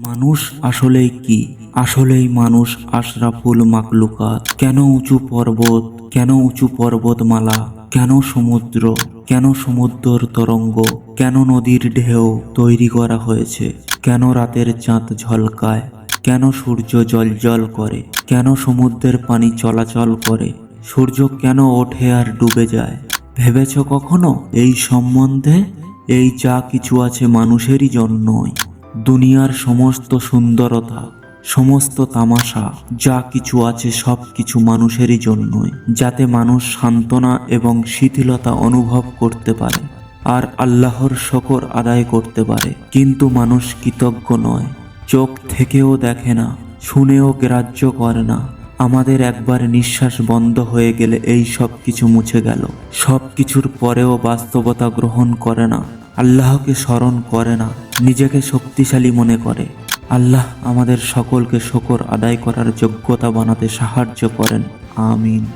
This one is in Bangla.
মানুষ আসলেই কি? আসলেই মানুষ আশরাফুল মাকলুকাত কেন উঁচু পর্বত? কেন উঁচু পর্বতমালা? কেন সমুদ্র? কেন সমুদ্রর তরঙ্গ? কেন নদীর ঢেউ তৈরি করা হয়েছে? কেন রাতের চাঁদ ঝলকায়? কেন সূর্য জল করে? কেন সমুদ্রের পানি চলাচল করে? সূর্য কেন ওঠে আর ডুবে যায়? ভেবেছ কখনো? এই সম্বন্ধে? এই যা কিছু আছে মানুষেরই জন্যই। দুনিয়ার সমস্ত সুন্দরতা, সমস্ত তামাশা, যা কিছু আছে সব কিছু মানুষেরই জন্যই, যাতে মানুষ সান্ত্বনা এবং শিথিলতা অনুভব করতে পারে আর আল্লাহর শকর আদায় করতে পারে। কিন্তু মানুষ কৃতজ্ঞ নয়। চোখ থেকেও দেখে না, শুনেও গ্রাহ্য করে না। আমাদের একবার নিঃশ্বাস বন্ধ হয়ে গেলে এই সব কিছু মুছে গেল। সব কিছুর পরেও বাস্তবতা গ্রহণ করে না, আল্লাহকে স্মরণ করে না। নিজেকে শক্তিশালী মনে করে। আল্লাহ আমাদের সকলকে শকর আদায় করার যোগ্যতা বানাতে সাহায্য করেন। আমিন।